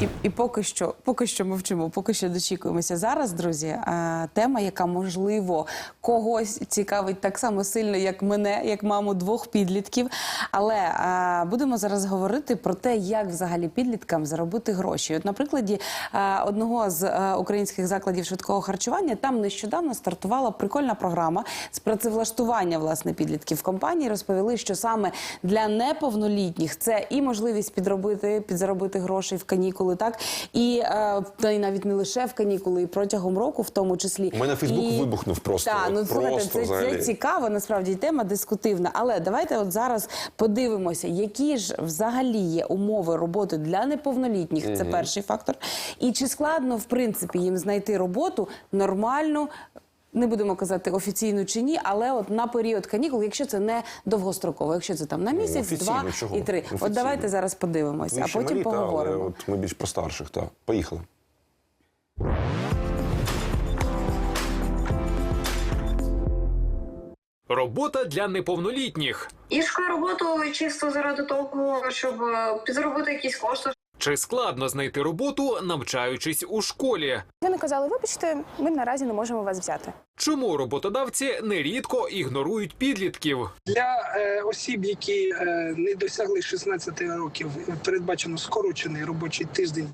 І, і поки що, поки що мовчимо, поки що дочікуємося. Зараз, друзі, тема, яка можливо когось цікавить так само сильно, як мене, як маму двох підлітків. Але е, будемо зараз говорити про те, як взагалі підліткам заробити гроші. От на прикладі е, одного з українських закладів швидкого харчування там нещодавно стартувала прикольна програма з працевлаштування власне підлітків компанії. Розповіли, що саме для неповнолітніх це і можливість підробити, підзаробити грошей в канікули, так і, е, та й навіть не лише в канікули, і протягом року, в тому числі. У мене Фейсбук І- вибухнув просто, Так, ну слухайте, це, це цікаво, насправді тема дискутивна. Але давайте от зараз подивимося, які ж взагалі є умови роботи для неповнолітніх. Це перший фактор. І чи складно в принципі їм знайти роботу нормальну. Не будемо казати офіційну чи ні, але от на період канікул, якщо це не довгостроково, якщо це там на місяць, офіційно, два чого? і три. От давайте зараз подивимося, а ще потім малі, та, поговоримо. але от ми більш про старших, так. Поїхали. Робота для неповнолітніх. І шукаю роботу чисто заради того, щоб е, підзаробити якісь кошти, Чи складно знайти роботу, навчаючись у школі? Вони казали, вибачте, ми наразі не можемо вас взяти. Чому роботодавці нерідко ігнорують підлітків? Для е, осіб, які е, не досягли 16 років, передбачено скорочений робочий тиждень.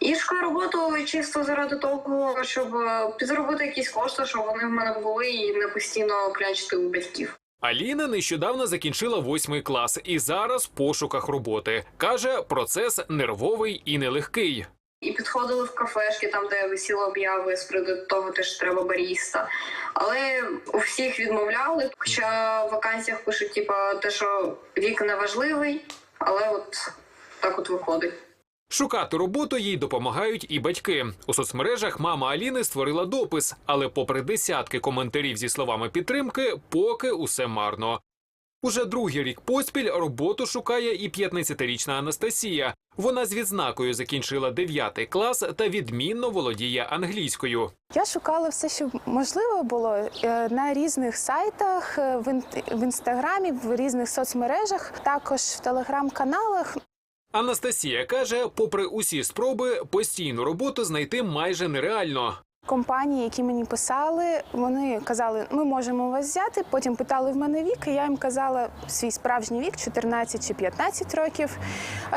І шукаю роботу чисто заради того, щоб е, підзаробити якісь кошти, щоб вони в мене були і не постійно клячити у батьків. Аліна нещодавно закінчила восьмий клас і зараз в пошуках роботи. Каже, процес нервовий і нелегкий. І підходили в кафешки, там де висіли обяви з приводу того, те, що треба баріста. Але у всіх відмовляли, хоча в вакансіях пишуть, типа, те, що вік не важливий, але от так от виходить. Шукати роботу їй допомагають і батьки. У соцмережах мама Аліни створила допис, але попри десятки коментарів зі словами підтримки, поки усе марно. Уже другий рік поспіль роботу шукає і 15-річна Анастасія. Вона з відзнакою закінчила 9 клас та відмінно володіє англійською. Я шукала все, що можливо було е, на різних сайтах, е, в ін- в інстаграмі, в різних соцмережах, також в телеграм-каналах. Анастасія каже, попри усі спроби, постійну роботу знайти майже нереально. Компанії, які мені писали, вони казали, ми можемо вас взяти. Потім питали в мене вік, і я їм казала свій справжній вік 14 чи 15 років.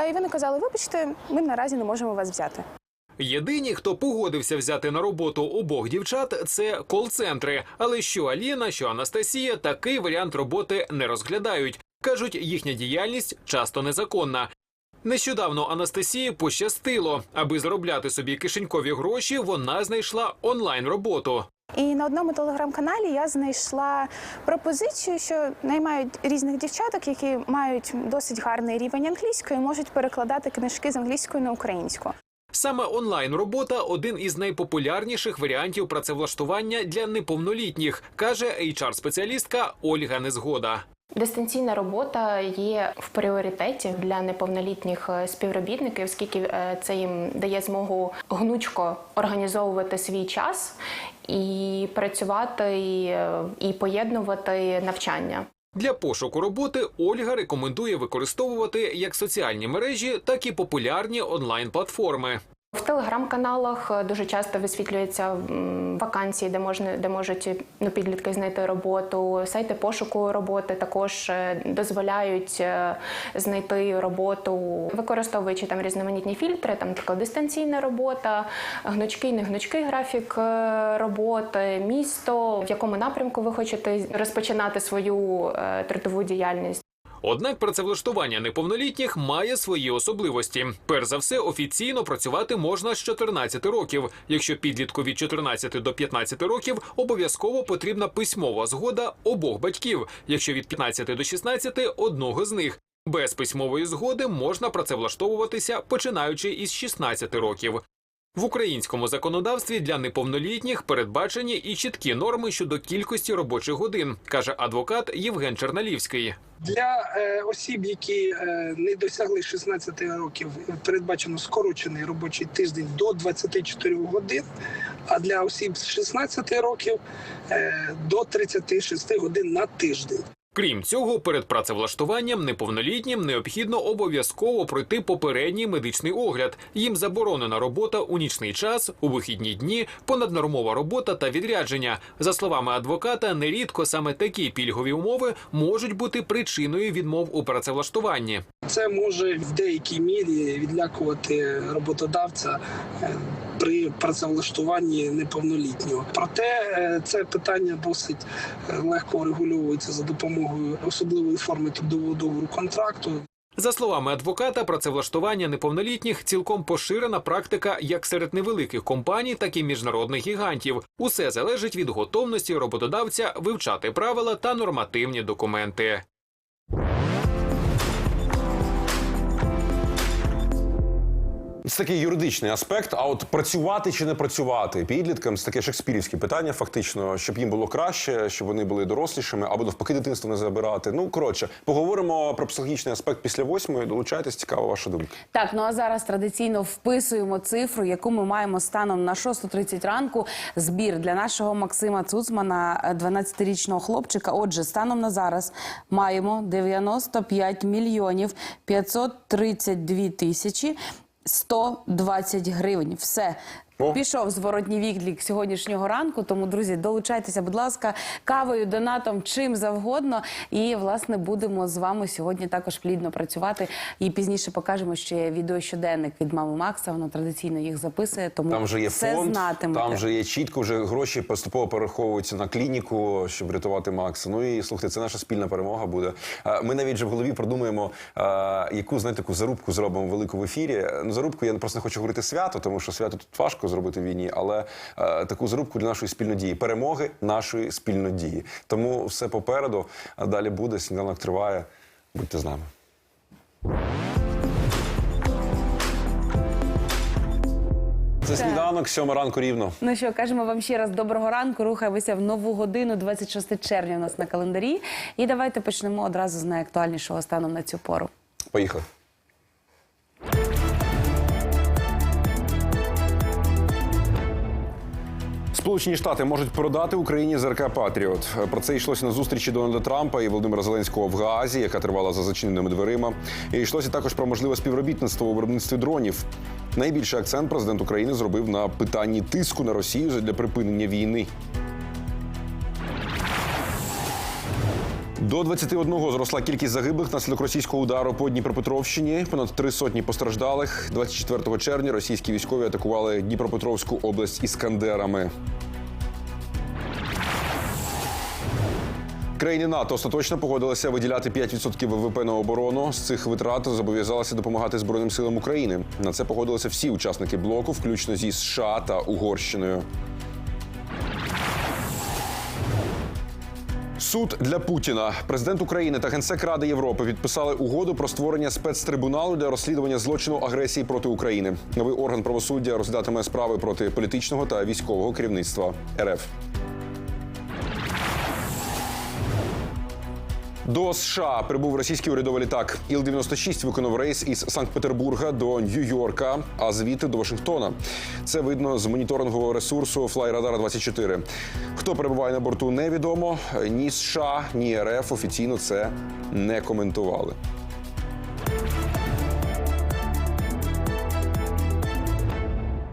І вони казали, вибачте, ми наразі не можемо вас взяти. Єдині, хто погодився взяти на роботу обох дівчат, це кол-центри. Але що Аліна, що Анастасія такий варіант роботи не розглядають. кажуть, їхня діяльність часто незаконна. Нещодавно Анастасії пощастило, аби заробляти собі кишенькові гроші. Вона знайшла онлайн роботу. І на одному телеграм-каналі я знайшла пропозицію, що наймають різних дівчаток, які мають досить гарний рівень англійської, і можуть перекладати книжки з англійської на українську. Саме онлайн робота один із найпопулярніших варіантів працевлаштування для неповнолітніх, каже HR-спеціалістка Ольга Незгода. Дистанційна робота є в пріоритеті для неповнолітніх е, співробітників, оскільки е, це їм дає змогу гнучко організовувати свій час і працювати е, і поєднувати навчання. Для пошуку роботи Ольга рекомендує використовувати як соціальні мережі, так і популярні онлайн-платформи. В телеграм-каналах е, дуже часто висвітлюються вакансії, де можна де можуть ну, підлітки знайти роботу. Сайти пошуку роботи також е, дозволяють е, знайти роботу, використовуючи там різноманітні фільтри, там така дистанційна робота, гнучкий, не гнучкий графік е, роботи, місто, в якому напрямку ви хочете розпочинати свою е, трудову діяльність. Однак працевлаштування неповнолітніх має свої особливості. Перш за все, офіційно працювати можна з 14 років. Якщо підлітку від 14 до 15 років, обов'язково потрібна письмова згода обох батьків. Якщо від 15 до 16 – одного з них. Без письмової згоди можна працевлаштовуватися починаючи із 16 років. В українському законодавстві для неповнолітніх передбачені і чіткі норми щодо кількості робочих годин, каже адвокат Євген Черналівський. Для е, осіб, які е, не досягли 16 років, передбачено скорочений робочий тиждень до 24 годин. А для осіб з 16 років е, до 36 годин на тиждень. Крім цього, перед працевлаштуванням неповнолітнім необхідно обов'язково пройти попередній медичний огляд. Їм заборонена робота у нічний час, у вихідні дні, понаднормова робота та відрядження. За словами адвоката, нерідко саме такі пільгові умови можуть бути причиною відмов у працевлаштуванні. Це може в деякій мірі відлякувати роботодавця е, при працевлаштуванні неповнолітнього. Проте е, це питання досить е, легко регульовується за допомогою особливої форми трудового договору контракту. За словами адвоката, працевлаштування неповнолітніх цілком поширена практика як серед невеликих компаній, так і міжнародних гігантів. Усе залежить від готовності роботодавця вивчати правила та нормативні документи. Це такий юридичний аспект. А от працювати чи не працювати підліткам це таке шекспірівське питання, фактично, щоб їм було краще, щоб вони були дорослішими, або навпаки дитинство не забирати. Ну коротше, поговоримо про психологічний аспект після восьмої. Долучайтесь, цікава ваша думка. Так, ну а зараз традиційно вписуємо цифру, яку ми маємо станом на 6.30 ранку. Збір для нашого Максима Цуцмана, 12-річного хлопчика. Отже, станом на зараз маємо 95 мільйонів 532 тисячі 120 гривень. Все. О. Пішов зворотній відлік сьогоднішнього ранку. Тому, друзі, долучайтеся, будь ласка, кавою, донатом, чим завгодно. І власне будемо з вами сьогодні також плідно працювати. І пізніше покажемо ще відео щоденник від мами Макса. Вона традиційно їх записує. Тому Там вже є все фонд, знатимете. там вже є чітко, вже гроші поступово перераховуються на клініку, щоб врятувати Макса. Ну і слухайте, це наша спільна перемога буде. Ми навіть вже в голові продумаємо, яку знаєте, таку зарубку зробимо велику в ефірі. Ну, зарубку я просто не хочу говорити свято, тому що свято тут важко зробити в війні, але е, таку зарубку для нашої спільнодії, перемоги нашої спільнодії. Тому все попереду. А далі буде. Сніданок триває. Будьте з нами. Це сніданок, сьома ранку рівно. Ну що, кажемо вам ще раз доброго ранку. Рухаємося в нову годину, 26 червня у нас на календарі. І давайте почнемо одразу з найактуальнішого станом на цю пору. Поїхали. Сполучені Штати можуть продати Україні ЗРК Патріот. Про це йшлося на зустрічі Дональда Трампа і Володимира Зеленського в Гаазі, яка тривала за зачиненими дверима. І йшлося також про можливе співробітництво у виробництві дронів. Найбільший акцент президент України зробив на питанні тиску на Росію для припинення війни. До 21 зросла кількість загиблих внаслідок російського удару по Дніпропетровщині. Понад три сотні постраждалих. 24 червня російські військові атакували Дніпропетровську область іскандерами. Країни НАТО остаточно погодилися виділяти 5% ВВП на оборону. З цих витрат зобов'язалися допомагати Збройним силам України. На це погодилися всі учасники блоку, включно зі США та Угорщиною. Суд для Путіна. Президент України та генсек Ради Європи підписали угоду про створення спецтрибуналу для розслідування злочину агресії проти України. Новий орган правосуддя розглядатиме справи проти політичного та військового керівництва РФ. До США прибув російський урядовий літак. Іл-96 виконав рейс із Санкт-Петербурга до Нью-Йорка, а звідти до Вашингтона. Це видно з моніторингового ресурсу Флайрадара 24 Хто перебуває на борту, невідомо. Ні США, ні РФ офіційно це не коментували.